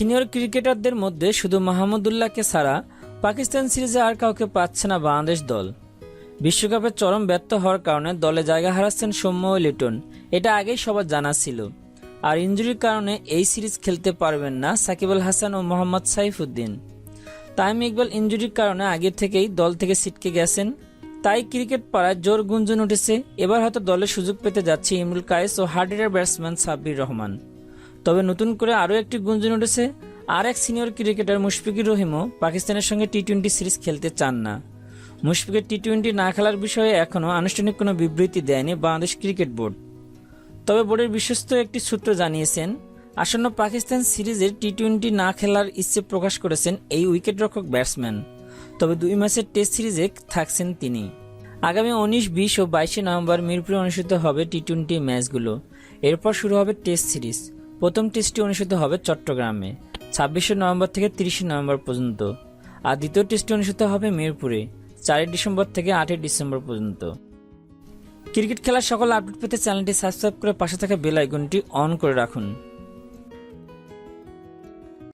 Senior ক্রিকেটারদের মধ্যে শুধু মাহমুদুল্লাহকে ছাড়া পাকিস্তান সিরিজে আর কাউকে পাচ্ছে না বাংলাদেশ দল। বিশ্বকাপে চরম ব্যর্থ হওয়ার কারণে দলে জায়গা হারাচ্ছেন সৌম্য ও লিটন। এটা আগেই সবার জানা ছিল। আর ইঞ্জুরির কারণে এই সিরিজ খেলতে পারবেন না সাকিব আল হাসান ও মোহাম্মদ সাইফুদ্দিন। তাইম ইকবাল ইঞ্জুরির কারণে আগে থেকেই দল থেকে ছিটকে গেছেন। তাই ক্রিকেট পাড়ায় জোর গুঞ্জন উঠেছে। এবার হয়তো দলে সুযোগ পেতে যাচ্ছে ইমরুল কায়েস ও হার্ডিডার ব্যাটসম্যান সাব্বির রহমান। তবে নতুন করে আরও একটি গুঞ্জন উঠেছে। আর এক সিনিয়র ক্রিকেটার মুশফিকুর রহিমও পাকিস্তানের সঙ্গে টি টোয়েন্টি সিরিজ খেলতে চান না। মুশফিকের টি টোয়েন্টি না খেলার বিষয়ে এখনও আনুষ্ঠানিক কোনো বিবৃতি দেয়নি বাংলাদেশ ক্রিকেট বোর্ড। তবে বোর্ডের বিশ্বস্ত একটি সূত্র জানিয়েছেন, আসন্ন পাকিস্তান সিরিজের টি টোয়েন্টি না খেলার ইচ্ছে প্রকাশ করেছেন এই উইকেটরক্ষক ব্যাটসম্যান। তবে দুই ম্যাচের টেস্ট সিরিজে থাকছেন তিনি। আগামী উনিশ, বিশ ও বাইশে নভেম্বর মিরপুরে অনুষ্ঠিত হবে টি টোয়েন্টি ম্যাচগুলো। এরপর শুরু হবে টেস্ট সিরিজ। প্রথম টেস্টটি অনুষ্ঠিত হবে চট্টগ্রামে, ছাব্বিশে নভেম্বর থেকে তিরিশে নভেম্বর পর্যন্ত। আর দ্বিতীয় টেস্টটি অনুষ্ঠিত হবে মিরপুরে, চারই ডিসেম্বর থেকে আটই ডিসেম্বর পর্যন্ত। ক্রিকেট খেলার সকল আপডেট পেতে চ্যানেলটি সাবস্ক্রাইব করে পাশে থাকা বেল আইকনটি অন করে রাখুন।